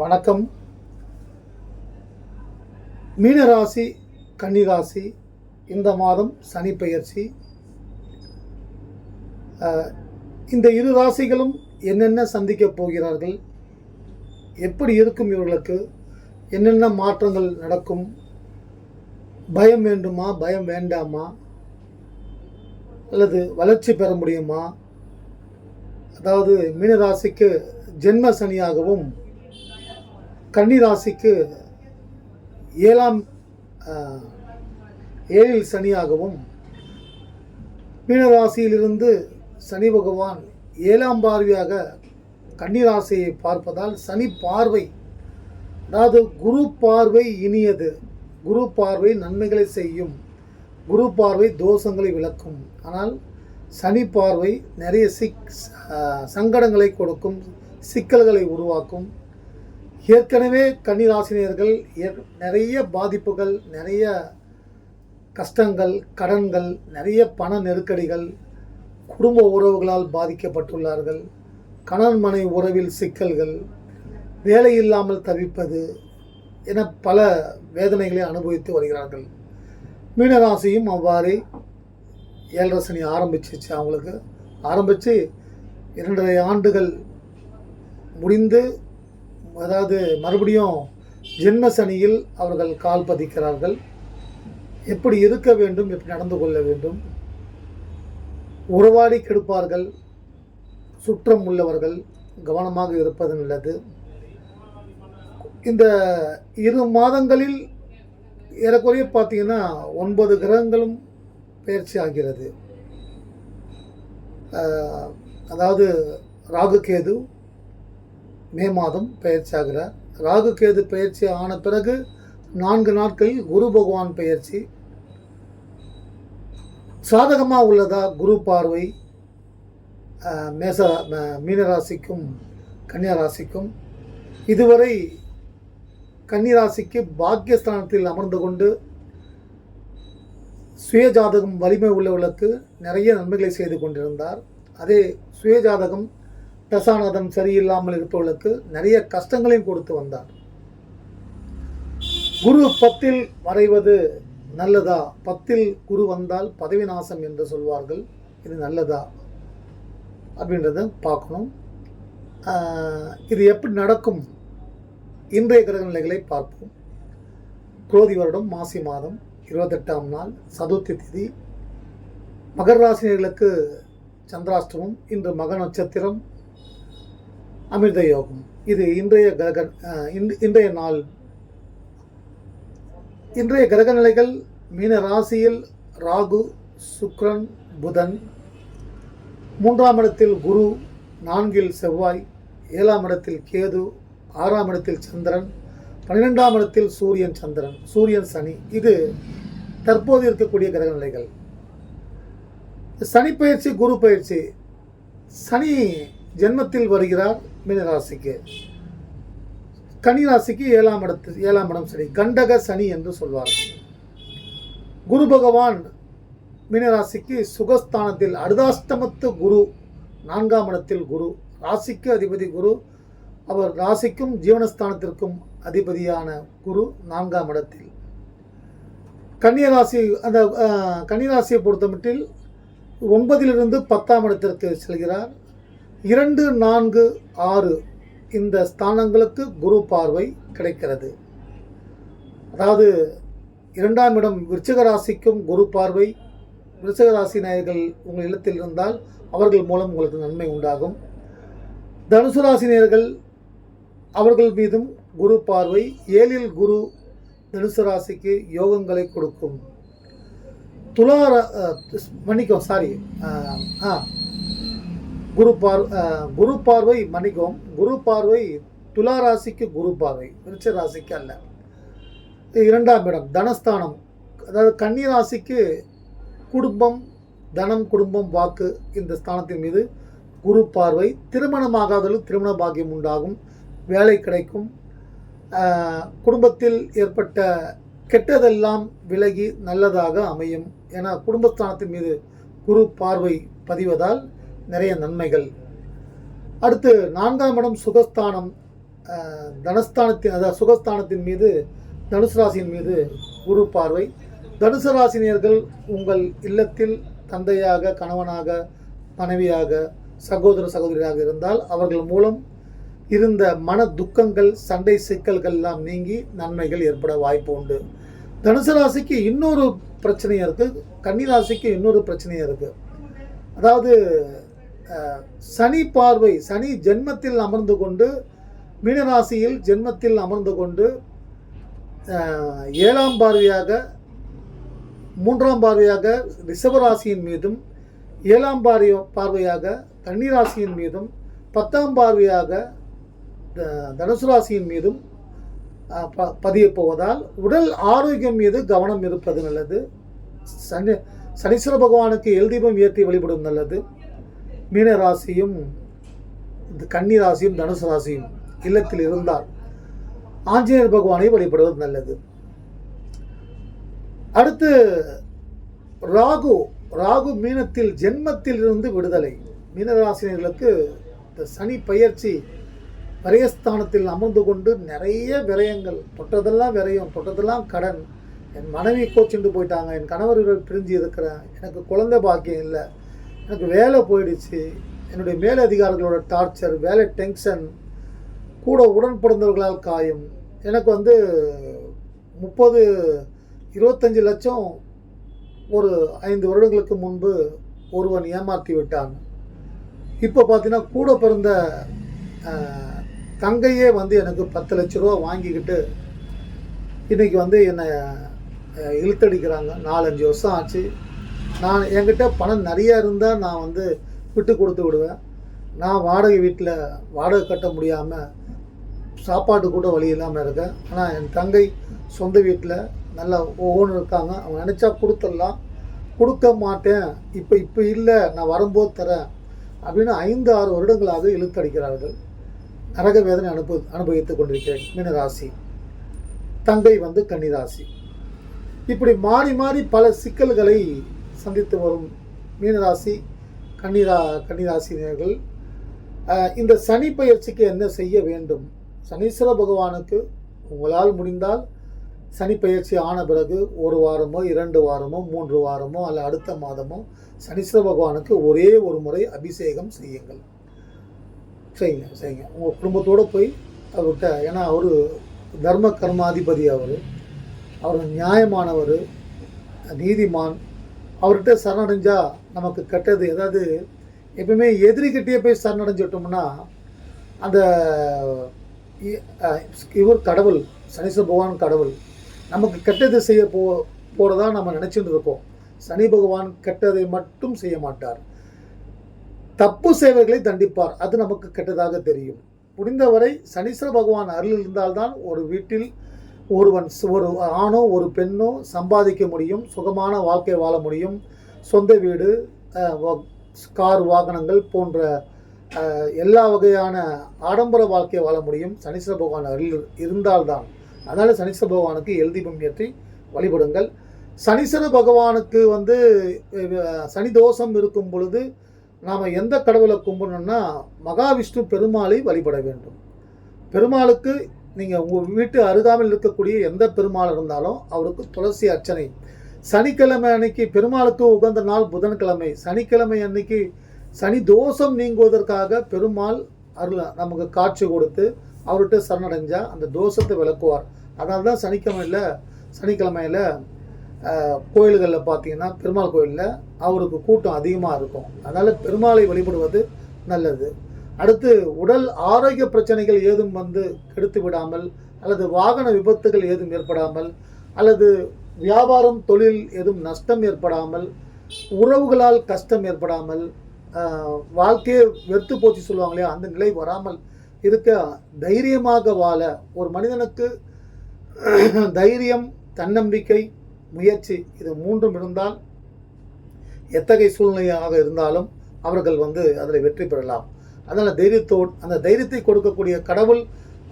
வணக்கம். மீனராசி கன்னிராசி இந்த மாதம் சனி பெயர்ச்சி. இந்த இரு ராசிகளும் என்னென்ன சந்திக்கப் போகிறார்கள்? எப்படி இருக்கும் இவர்களுக்கு? என்னென்ன மாற்றங்கள் நடக்கும்? பயம் வேண்டுமா? பயம் வேண்டாமா? அல்லது வளர்ச்சி பெற முடியுமா? அதாவது மீனராசிக்கு ஜென்ம சனியாகவும் கன்னிராசிக்கு ஏழாம் ஏழில் சனியாகவும் மீனராசியிலிருந்து சனி பகவான் ஏழாம் பார்வையாக கன்னிராசியை பார்ப்பதால் சனி பார்வை அதாவது குரு பார்வை இனியது. குரு பார்வை நன்மைகளை செய்யும். குரு பார்வை தோஷங்களை விளக்கும். ஆனால் சனி பார்வை நிறைய சிக் சங்கடங்களை கொடுக்கும் சிக்கல்களை உருவாக்கும். ஏற்கனவே கன்னிராசினியர்கள் நிறைய பாதிப்புகள் நிறைய கஷ்டங்கள் கடன்கள் நிறைய பண நெருக்கடிகள் குடும்ப உறவுகளால் பாதிக்கப்பட்டுள்ளார்கள். கணவன் மனை உறவில் சிக்கல்கள் வேலை இல்லாமல் தவிப்பது என பல வேதனைகளை அனுபவித்து வருகிறார்கள். மீனராசியும் அவ்வாறே ஏழரை சனி ஆரம்பிச்சிச்சு அவங்களுக்கு. ஆரம்பித்து இரண்டரை ஆண்டுகள் முடிந்து அதாவது மறுபடியும் ஜென்ம சனியில் அவர்கள் கால் பதிக்கிறார்கள். எப்படி இருக்க வேண்டும் எப்படி நடந்து கொள்ள வேண்டும். உறவாடி கெடுப்பார்கள். சுற்றம் உள்ளவர்கள் கவனமாக இருப்பது நல்லது. இந்த இரு மாதங்களில் ஏறக்குறைய பார்த்தீங்கன்னா ஒன்பது கிரகங்களும் பயிற்சி ஆகிறது. அதாவது ராகு கேது மே மாதம் பயிற்சியாகிறார் ராகு கேது பயிற்சி ஆன பிறகு நான்கு நாட்களில் குரு பகவான் பயிற்சி சாதகமாக உள்ளதா குரு பார்வை? மேச மீனராசிக்கும் கன்னியாராசிக்கும். இதுவரை கன்னிராசிக்கு பாக்கியஸ்தானத்தில் அமர்ந்து கொண்டு சுயஜாதகம் வலிமை உள்ளவர்களுக்கு நிறைய நன்மைகளை செய்து கொண்டிருந்தார். அதே சுயஜாதகம் தசாநாதம் சரியில்லாமல் இருப்பவர்களுக்கு நிறைய கஷ்டங்களையும் கொடுத்து வந்தார். குரு பத்தில் வரைவது நல்லதா? பத்தில் குரு வந்தால் பதவி நாசம் என்று சொல்வார்கள். இது நல்லதா? அப்படின்றத பார்க்கணும். இது எப்படி நடக்கும்? இன்றைய கிரக நிலைகளை பார்ப்போம். குரோதி வருடம் மாசி மாதம் இருபத்தெட்டாம் நாள் சதுர்த்தி திதி. மகர ராசினியர்களுக்கு சந்திராஷ்டமம் இன்று மக நட்சத்திரம் அமிர்த யோகம் இது இன்றைய கிரக இன்றைய நாள். இன்றைய கிரக நிலைகள் மீன ராசியில் ராகு சுக்ரன் புதன். மூன்றாம் இடத்தில் குரு நான்கில் செவ்வாய் ஏழாம் இடத்தில் கேது ஆறாம் இடத்தில் சந்திரன் பன்னிரெண்டாம் இடத்தில் சூரியன் சந்திரன் சூரியன் சனி. இது தற்போது இருக்கக்கூடிய கிரக நிலைகள் சனி பயிற்சி குரு பயிற்சி. சனி ஜென்மத்தில் வருகிறார். மீனராசிக்கு. கன்னிராசிக்கு ஏழாம் இடத்து ஏழாம் இடம் சனி. கண்டக சனி என்று சொல்வார்கள் குரு பகவான் மீனராசிக்கு சுகஸ்தானத்தில் அர்தாஷ்டமத்து குரு நான்காம் இடத்தில் குரு. ராசிக்கு அதிபதி குரு. அவர் ராசிக்கும் ஜீவனஸ்தானத்திற்கும் அதிபதியான குரு நான்காம் இடத்தில். கன்னியராசி அந்த கன்னிராசியை பொறுத்தமட்டில் ஒன்பதிலிருந்து பத்தாம் இடத்திற்கு செல்கிறார். இரண்டு நான்கு ஆறு இந்த ஸ்தானங்களுக்கு குரு பார்வை கிடைக்கிறது. அதாவது இரண்டாம் இடம் விருச்சிக ராசிக்கும் குரு பார்வை. விருச்சிக ராசி நேயர்கள் உங்கள் இல்லத்தில் இருந்தால் அவர்கள் மூலம் உங்களுக்கு நன்மை உண்டாகும். தனுசு ராசி நேயர்கள் அவர்கள் மீதும் குரு பார்வை. ஏழில் குரு தனுசு ராசிக்கு யோகங்களை கொடுக்கும். துலா மன்னிக்கும் சாரி ஆ குரு பார் குரு பார்வை மன்னிக்கும் குரு பார்வை துலா ராசிக்கு குரு பார்வை விருச்ச ராசிக்கு அல்ல இரண்டாம் இடம் தனஸ்தானம் அதாவது கன்னி ராசிக்கு குடும்பம் தனம் குடும்பம் வாக்கு இந்த ஸ்தானத்தின் மீது குரு பார்வை திருமணமாகாதலும் திருமண பாக்கியம் உண்டாகும் வேலை கிடைக்கும். குடும்பத்தில் ஏற்பட்ட கெட்டதெல்லாம் விலகி நல்லதாக அமையும். ஏன்னா குடும்பஸ்தானத்தின் மீது குரு பார்வை பதிவதால் நிறைய நன்மைகள். அடுத்து நான்காம் இடம் சுகஸ்தானம். தனஸ்தானத்தின் அதாவது சுகஸ்தானத்தின் மீது தனுசு ராசியின் மீது குரு பார்வை. தனுசு ராசினியர்கள் உங்கள் இல்லத்தில் தந்தையாக கணவனாக மனைவியாக சகோதர சகோதரியாக இருந்தால் அவர்கள் மூலம் இருந்த மன துக்கங்கள் சண்டை சிக்கல்கள் எல்லாம் நீங்கி நன்மைகள் ஏற்பட வாய்ப்பு உண்டு. தனுசு ராசிக்கு இன்னொரு பிரச்சனையும் இருக்குது கன்னி ராசிக்கு இன்னொரு பிரச்சனையும் இருக்குது அதாவது சனி பார்வை சனி ஜென்மத்தில் அமர்ந்து கொண்டு மீனராசியில் ஜென்மத்தில் அமர்ந்து கொண்டு ஏழாம் பார்வையாக மூன்றாம் பார்வையாக ரிஷபராசியின் மீதும் ஏழாம் பார்வை பார்வையாக கன்னிராசியின் மீதும் பத்தாம் பார்வையாக தனுசு ராசியின் மீதும் அஹ், ப போவதால் உடல் ஆரோக்கியம் மீது கவனம் இருப்பது நல்லது. சனி சனீஸ்வர பகவானுக்கு எல்தீபம் ஏற்றி வழிபடும் நல்லது. மீன ராசியும் இந்த கன்னி ராசியும் தனுசு ராசியும் இல்லத்தில் இருந்தால் ஆஞ்சநேயர் பகவானை வழிபடுவது நல்லது. அடுத்து ராகு. ராகு மீனத்தில் ஜென்மத்தில் இருந்து விடுதலை. மீனராசினியர்களுக்கு இந்த சனி பயிற்சி விரயஸ்தானத்தில் அமர்ந்து கொண்டு நிறைய விரயங்கள் தொட்டதெல்லாம் விரயம் தொட்டதெல்லாம் கடன். என் மனைவி கோச்சுண்டு போயிட்டாங்க என் கணவர்கள் பிரிஞ்சு இருக்கிறேன் எனக்கு குழந்தை பாக்கியம் இல்லை. எனக்கு வேலை போயிடுச்சு. என்னுடைய மேலதிகாரிகளோட டார்ச்சர் வேலை டென்ஷன் கூட உடன் பிறந்தவர்களால் காயம். எனக்கு வந்து முப்பது இருபத்தஞ்சி லட்சம் ஒரு ஐந்து வருடங்களுக்கு முன்பு ஒருவன் ஏமாற்றி விட்டான். இப்போ பார்த்தீங்கன்னா கூட பிறந்த தங்கையே வந்து எனக்கு பத்து லட்ச ரூபா வாங்கிக்கிட்டு இன்றைக்கி வந்து என்னை இழுத்தடிக்கிறாங்க. நாலஞ்சு வருஷம் ஆச்சு. நான் என்கிட்ட பணம் நிறையா இருந்தால் நான் வந்து விட்டு கொடுத்து விடுவேன். நான் வாடகை வீட்டில் வாடகை கட்ட முடியாமல் சாப்பாடு கூட வழி இல்லாமல் இருக்கேன். ஆனால் என் தங்கை சொந்த வீட்டில் நல்லா ஒவ்வொன்று இருக்காங்க. அவங்க நினச்சா கொடுத்துடலாம். கொடுக்க மாட்டேன். இப்போ இப்போ இல்லை. நான் வரும்போது தரேன் அப்படின்னு ஐந்து ஆறு வருடங்களாக இழுத்தடிக்கிறார்கள். நரக வேதனை அனுபவி அனுபவித்துக் கொண்டிருக்கிறேன். மீனராசி தங்கை வந்து கன்னிராசி இப்படி மாறி மாறி பல சிக்கல்களை சந்தித்து வரும் மீனராசி கன்னிரா கன்னிராசினியர்கள். இந்த சனி பயிற்சிக்கு என்ன செய்ய வேண்டும்? சனீஸ்வர பகவானுக்கு உங்களால் முடிந்தால் சனி பயிற்சி ஆன பிறகு ஒரு வாரமோ இரண்டு வாரமோ மூன்று வாரமோ அல்ல அடுத்த மாதமோ சனீஸ்வர பகவானுக்கு ஒரே ஒரு முறை அபிஷேகம் செய்யுங்கள். செய்யுங்க செய்யுங்க. உங்கள் குடும்பத்தோடு போய் அவர்கிட்ட ஏன்னா அவர் தர்ம கர்மாதிபதி அவர். அவர் நியாயமானவர் நீதிமான். அவர்கிட்ட சரணடைஞ்சா நமக்கு கெட்டது ஏதாவது எப்பவுமே எதிரிக்கிட்டே போய் சரணடைஞ்சிட்டோம்னா அந்த இவர் கடவுள் சனீஸ்வர பகவான் கடவுள். நமக்கு கெட்டது செய்ய போ போகிறதா நம்ம நினச்சிட்டு இருக்கோம். சனி பகவான் கெட்டதை மட்டும் செய்ய மாட்டார். தப்பு சேவைகளை தண்டிப்பார். அது நமக்கு கெட்டதாக தெரியும். முடிந்தவரை சனீஸ்வர பகவான் அருள் இருந்தால்தான் ஒரு வீட்டில் ஒருவன் ஒரு ஆணோ ஒரு பெண்ணோ சம்பாதிக்க முடியும் சுகமான வாழ்க்கை வாழ முடியும். சொந்த வீடு கார் வாகனங்கள் போன்ற எல்லா வகையான ஆடம்பர வாழ்க்கையை வாழ முடியும். சனீஸ்வர பகவான் அருள் இருந்தால்தான். அதனால் சனீஸ்வர பகவானுக்கு எழுதிபம் ஏற்றி வழிபடுங்கள். சனீஸ்வர பகவானுக்கு வந்து சனி தோஷம் இருக்கும் பொழுது நாம் எந்த கடவுளை கும்பிடணும்னா மகாவிஷ்ணு பெருமாளை வழிபட வேண்டும். பெருமாளுக்கு நீங்கள் உங்கள் வீட்டு அருகாமையில் இருக்கக்கூடிய எந்த பெருமாள் இருந்தாலும் அவருக்கு துளசி அர்ச்சனை. சனிக்கிழமை அன்னைக்கு பெருமாளுக்கு உகந்த நாள் புதன்கிழமை. சனிக்கிழமை அன்னைக்கு சனி தோஷம் நீங்குவதற்காக பெருமாள் அருள் நமக்கு காட்சி கொடுத்து அவர்கிட்ட சரணடைஞ்சால் அந்த தோஷத்தை விளக்குவார். அதனால தான் சனிக்கிழமையில் சனிக்கிழமையில் கோயில்களில் பார்த்தீங்கன்னா பெருமாள் கோயிலில் அவருக்கு கூட்டம் அதிகமாக இருக்கும். அதனால் பெருமாளை வழிபடுவது நல்லது. அடுத்து உடல் ஆரோக்கிய பிரச்சனைகள் ஏதும் வந்து கெடுத்து விடாமல் அல்லது வாகன விபத்துகள் ஏதும் ஏற்படாமல் அல்லது வியாபாரம் தொழில் எதுவும் நஷ்டம் ஏற்படாமல் உறவுகளால் கஷ்டம் ஏற்படாமல் வாழ்க்கையை வெறுத்து போச்சு சொல்லுவாங்க இல்லையா? அந்த நிலை வராமல் இருக்க தைரியமாக வாழ ஒரு மனிதனுக்கு தைரியம் தன்னம்பிக்கை முயற்சி இது மூன்றும் இருந்தால் எத்தகைய சூழ்நிலையாக இருந்தாலும் அவர்கள் வந்து அதில் வெற்றி பெறலாம். அதனால் தைரியத்தோடு அந்த தைரியத்தை கொடுக்கக்கூடிய கடவுள்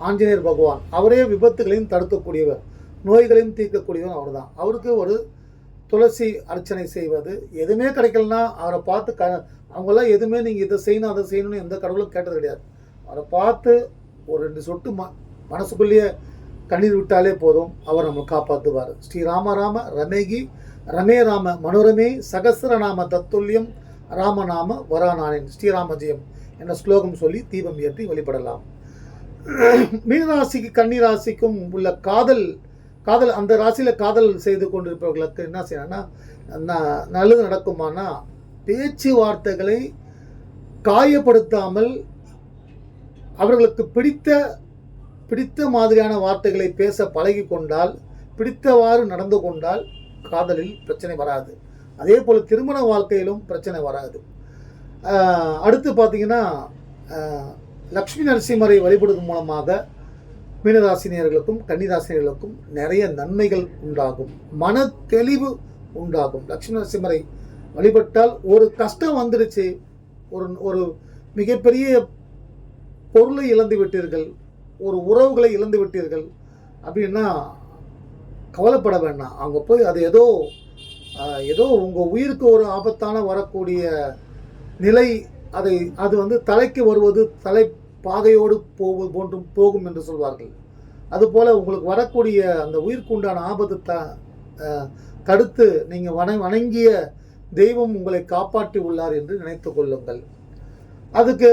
ஆஞ்சநேயர் பகவான். அவரே விபத்துகளையும் தடுக்கக்கூடியவர். நோய்களையும் தீர்க்கக்கூடியவர் அவர் தான் அவருக்கு ஒரு துளசி அர்ச்சனை செய்வது எதுவுமே கிடைக்கலனா அவரை பார்த்து க அவங்களாம் எதுவுமே நீங்கள் இதை செய்யணும் அதை செய்யணும்னு எந்த கடவுளும் கேட்டது கிடையாது. அவரை பார்த்து ஒரு ரெண்டு சொட்டு ம மனசுக்குள்ளேயே கண்ணீர் விட்டாலே போதும். அவர் நம்ம காப்பாற்றுவார் ஸ்ரீ ராமராம ரமேகி ரமே ராம மனோரமே சகசரநாம தத்துல்யம் ராமநாம வரானானின் ஸ்ரீராமஜெயம். என்ற ஸ்லோகம் சொல்லி தீபம் ஏற்றி வழிபடலாம். மீனராசிக்கு கன்னிராசிக்கும் உள்ள காதல் காதல் அந்த ராசியில் காதல் செய்து கொண்டிருப்பவர்களுக்கு என்ன செய்யணும்னா ந- நல்லது நடக்குமானா பேச்சுவார்த்தைகளை காயப்படுத்தாமல் அவர்களுக்கு பிடித்த பிடித்த மாதிரியான வார்த்தைகளை பேச பழகி கொண்டால் பிடித்தவாறு நடந்து கொண்டால் காதலில் பிரச்சனை வராது. அதே போல் திருமண வாழ்க்கையிலும் பிரச்சனை வராது. அடுத்து பார்த்தீங்கன்னா லக்ஷ்மி நரசிம்மரை வழிபடுவதன் மூலமாக மீனராசினியர்களுக்கும் கன்னிராசினியர்களுக்கும் நிறைய நன்மைகள் உண்டாகும். மன தெளிவு உண்டாகும். லக்ஷ்மி நரசிம்மரை வழிபட்டால் ஒரு கஷ்டம் வந்துடுச்சு. ஒரு ஒரு மிகப்பெரிய பொருளை இழந்து விட்டீர்கள் ஒரு உறவுகளை இழந்து விட்டீர்கள் அப்படின்னா கவலைப்பட வேண்டாம். அங்கே போய் அது ஏதோ ஏதோ உங்கள் உயிருக்கு ஒரு ஆபத்தான வரக்கூடிய நிலை அதை அது வந்து தலைக்கு வருவது தலை பாகையோடு போவது போன்றும் போகும் என்று சொல்வார்கள். அதுபோல் உங்களுக்கு வரக்கூடிய அந்த உயிருக்குண்டான ஆபத்து த தடுத்து நீங்கள் வண வணங்கிய தெய்வம் உங்களை காப்பாற்றி உள்ளார் என்று நினைத்து கொள்ளுங்கள். அதுக்கு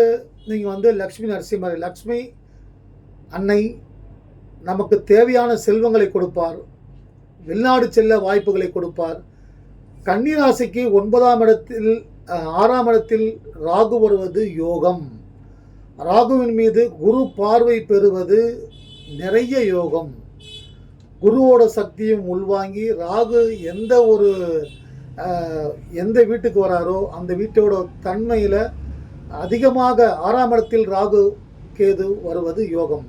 நீங்கள் வந்து லக்ஷ்மி நரசிம்மர் லக்ஷ்மி அன்னை நமக்கு தேவையான செல்வங்களை கொடுப்பார். வெளிநாடு செல்ல வாய்ப்புகளை கொடுப்பார். கன்னிராசிக்கு ஒன்பதாம் இடத்தில் ஆறாம் இடத்தில் ராகு வருவது யோகம். ராகுவின் மீது குரு பார்வை பெறுவது நிறைய யோகம். குருவோட சக்தியும் உள்வாங்கி ராகு எந்த ஒரு எந்த வீட்டுக்கு வராரோ அந்த வீட்டோட தன்மையில் அதிகமாக ஆறாம் இடத்தில் ராகு கேது வருவது யோகம்.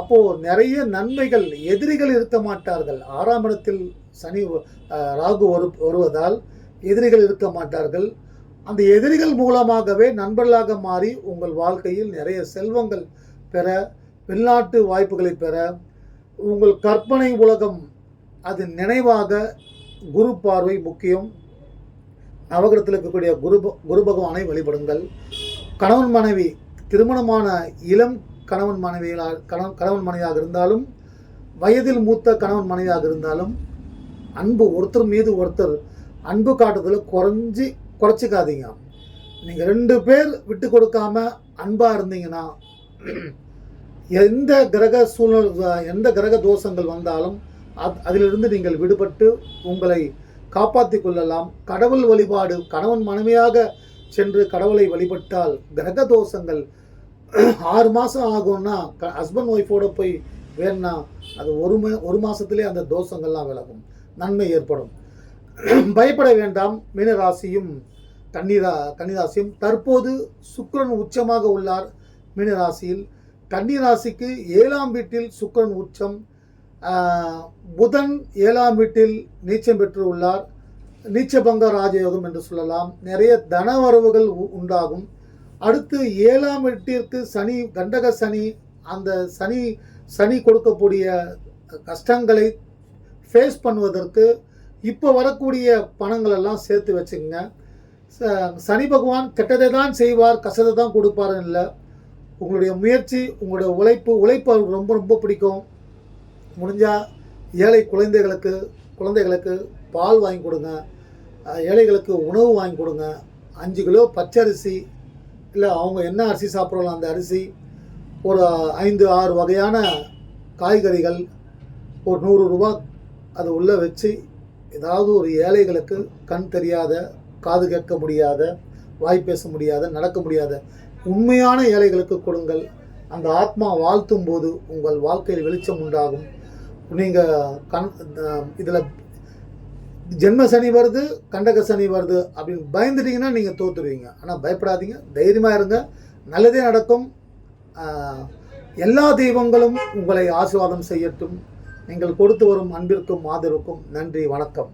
அப்போது நிறைய நன்மைகள் எதிரிகள் இருக்க மாட்டார்கள். ஆறாம் இடத்தில் சனி ராகு வரு வருவதால் எதிரிகள் இருக்க மாட்டார்கள். அந்த எதிரிகள் மூலமாகவே நண்பர்களாக மாறி உங்கள் வாழ்க்கையில் நிறைய செல்வங்கள் பெற வெளிநாட்டு வாய்ப்புகளை பெற உங்கள் கற்பனை உலகம் அது நினைவாக குரு பார்வை முக்கியம். நவகிரத்தில் இருக்கக்கூடிய குரு குரு பகவானை வழிபடுங்கள். கணவன் மனைவி திருமணமான இளம் கணவன் மனைவிகளாக கணவன் கணவன் மனைவியாக இருந்தாலும் வயதில் மூத்த கணவன் மனைவியாக இருந்தாலும் அன்பு ஒருத்தர் மீது ஒருத்தர் அன்பு காட்டுதல் குறைஞ்சி குறைச்சிக்காதீங்க. நீங்கள் ரெண்டு பேர் விட்டு கொடுக்காம அன்பாக இருந்தீங்கன்னா எந்த கிரக சூழ்நிலை எந்த கிரக தோஷங்கள் வந்தாலும் அத் அதிலிருந்து நீங்கள் விடுபட்டு உங்களை காப்பாற்றி கொள்ளலாம். கடவுள் வழிபாடு கணவன் மனைவியாக சென்று கடவுளை வழிபட்டால் கிரக தோஷங்கள் ஆறு மாதம் ஆகும்னா ஹஸ்பண்ட் ஒய்ஃபோட போய் வேணும்னா அது ஒரு மா ஒரு மாதத்துலேயே அந்த தோஷங்கள்லாம் விலகும். நன்மை ஏற்படும். பயப்பட வேண்டாம் மீனராசியும் கன்னிரா கன்னிராசியும். தற்போது சுக்கிரன் உச்சமாக உள்ளார் மீனராசியில். கன்னிராசிக்கு ஏழாம் வீட்டில் சுக்கிரன் உச்சம். புதன் ஏழாம் வீட்டில் நீச்சம் பெற்று உள்ளார். நீச்சபங்க ராஜயோகம் என்று சொல்லலாம். நிறைய தனவரவுகள் உ- உண்டாகும். அடுத்து ஏழாம் வீட்டிற்கு சனி கண்டக சனி அந்த சனி சனி கொடுக்கக்கூடிய கஷ்டங்களை ஃபேஸ் பண்ணுவதற்கு இப்போ வரக்கூடிய பணங்கள் எல்லாம் சேர்த்து வச்சுக்கோங்க. சனி பகவான் கெட்டதை தான் செய்வார் கசதை தான் கொடுப்பாருன்னு இல்லை. உங்களுடைய முயற்சி உங்களுடைய உழைப்பு உழைப்பு அவருக்கு ரொம்ப ரொம்ப பிடிக்கும். முடிஞ்சால் ஏழை குழந்தைகளுக்கு குழந்தைகளுக்கு பால் வாங்கி கொடுங்க. ஏழைகளுக்கு உணவு வாங்கி கொடுங்க. அஞ்சு கிலோ பச்சரிசி இல்லை அவங்க என்ன அரிசி சாப்பிட்றாங்களோ அந்த அரிசி ஒரு ஐந்து ஆறு வகையான காய்கறிகள் ஒரு நூறு ரூபா அது உள்ளே வச்சு ஏதாவது ஒரு ஏழைகளுக்கு கண் தெரியாத காது கேட்க முடியாத வாய் பேச முடியாத நடக்க முடியாத உண்மையான ஏழைகளுக்கு கொடுங்கள். அந்த ஆத்மா வாழ்த்தும் போது உங்கள் வாழ்க்கையில் வெளிச்சம் உண்டாகும். நீங்கள் கண் இதில் ஜென்ம சனி வருது கண்டக சனி வருது அப்படின்னு பயந்துட்டீங்கன்னா நீங்கள் தோத்துருவீங்க. ஆனால் பயப்படாதீங்க தைரியமாக இருங்க. நல்லதே நடக்கும். எல்லா தெய்வங்களும் உங்களை ஆசீர்வாதம் செய்யட்டும். நீங்கள் கொடுத்து வரும் அன்பிற்கும் ஆதரவுக்கும் நன்றி வணக்கம்.